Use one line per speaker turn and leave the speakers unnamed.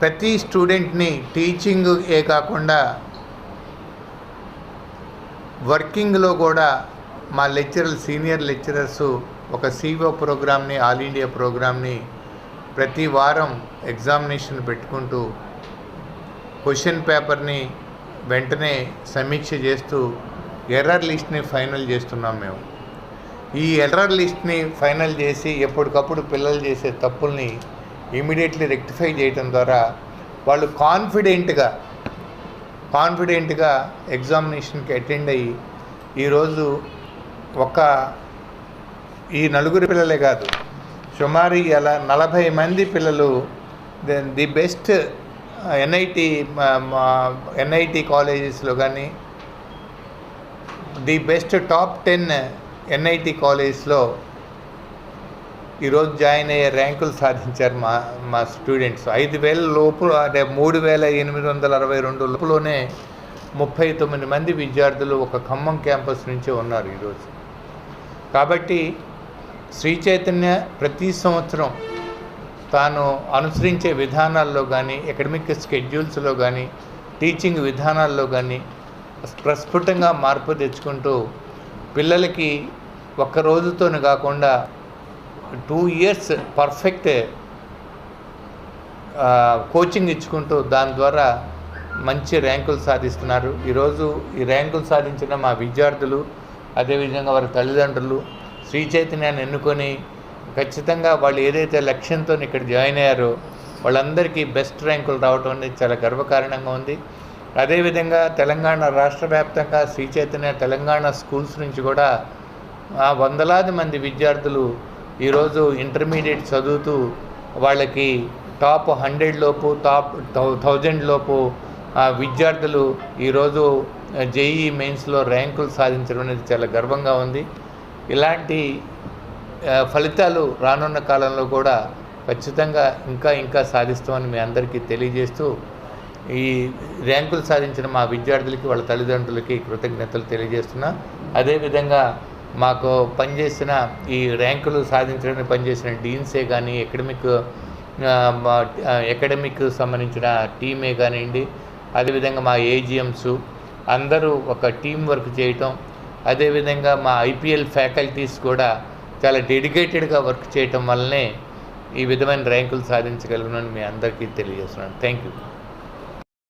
ప్రతి స్టూడెంట్ని టీచింగ్ ఏ కాకుండా వర్కింగ్లో కూడా మా లెక్చరర్ సీనియర్ లెక్చరర్స్ ఒక సీఓ ప్రోగ్రామ్ని ఆల్ ఇండియా ప్రోగ్రామ్ని ప్రతి వారం ఎగ్జామినేషన్ పెట్టుకుంటూ క్వశ్చన్ పేపర్ని వెంటనే సమీక్ష చేస్తూ ఎర్రర్ లిస్ట్ని ఫైనల్ చేస్తున్నాం మేము. ఈ ఎర్రర్ లిస్ట్ని ఫైనల్ చేసి ఎప్పటికప్పుడు పిల్లలు చేసే తప్పుల్ని ఇమీడియట్లీ రెక్టిఫై చేయటం ద్వారా వాళ్ళు కాన్ఫిడెంట్గా కాన్ఫిడెంట్గా ఎగ్జామినేషన్కి అటెండ్ అయ్యి ఈరోజు ఒక ఈ నలుగురు పిల్లలే కాదు సుమారు అలా నలభై మంది పిల్లలు ది బెస్ట్ ఎన్ఐటి ఎన్ఐటి కాలేజెస్లో కానీ the best top ten NIT కాలేజెస్లో ఈరోజు జాయిన్ అయ్యే ర్యాంకులు సాధించారు మా మా స్టూడెంట్స్. ఐదు వేల లోపు అంటే మూడు వేల ఎనిమిది వందల అరవై రెండు లోపులోనే ముప్పై తొమ్మిది మంది విద్యార్థులు ఒక ఖమ్మం క్యాంపస్ నుంచే ఉన్నారు ఈరోజు కాబట్టి శ్రీ చైతన్య ప్రతి సంవత్సరం తాను అనుసరించే విధానాల్లో కానీ అకాడమిక్ స్కెడ్యూల్స్లో కానీ టీచింగ్ విధానాల్లో కానీ ప్రస్ఫుటంగా మార్పు తెచ్చుకుంటూ పిల్లలకి ఒక్క రోజుతోనే కాకుండా టూ ఇయర్స్ పర్ఫెక్ట్ కోచింగ్ ఇచ్చుకుంటూ దాని ద్వారా మంచి ర్యాంకులు సాధిస్తున్నారు. ఈరోజు ఈ ర్యాంకులు సాధించిన మా విద్యార్థులు అదేవిధంగా వారి తల్లిదండ్రులు శ్రీ చైతన్యాన్ని ఎన్నుకొని ఖచ్చితంగా వాళ్ళు ఏదైతే లక్ష్యంతో ఇక్కడ జాయిన్ అయ్యారో వాళ్ళందరికీ బెస్ట్ ర్యాంకులు రావడం అనేది చాలా గర్వకారణంగా ఉంది. అదేవిధంగా తెలంగాణ రాష్ట్ర వ్యాప్తంగా శ్రీ చైతన్య తెలంగాణ స్కూల్స్ నుంచి కూడా వందలాది మంది విద్యార్థులు ఈరోజు ఇంటర్మీడియట్ చదువుతూ వాళ్ళకి టాప్ హండ్రెడ్ లోపు టాప్ థౌజండ్ లోపు ఆ విద్యార్థులు ఈరోజు జేఈ మెయిన్స్లో ర్యాంకులు సాధించడం అనేది చాలా గర్వంగా ఉంది. ఇలాంటి ఫలితాలు రానున్న కాలంలో కూడా ఖచ్చితంగా ఇంకా ఇంకా సాధిస్తామని మీ అందరికీ తెలియజేస్తూ ఈ ర్యాంకులు సాధించిన మా విద్యార్థులకి వాళ్ళ తల్లిదండ్రులకి కృతజ్ఞతలు తెలియజేస్తున్నా. అదేవిధంగా మాకు పనిచేసిన ఈ ర్యాంకులు సాధించడానికి పనిచేసిన డీన్సే కానీ ఎకడమిక్ అకాడమిక్ సంబంధించిన టీమే కానివ్వండి అదేవిధంగా మా ఏజిఎమ్స్ అందరూ ఒక టీం వర్క్ చేయటం అదేవిధంగా మా ఐపీఎల్ ఫ్యాకల్టీస్ కూడా చాలా డెడికేటెడ్గా వర్క్ చేయటం వల్లనే ఈ విధమైన ర్యాంకులు సాధించగలను మీ అందరికీ తెలియజేస్తున్నాను. Thank you.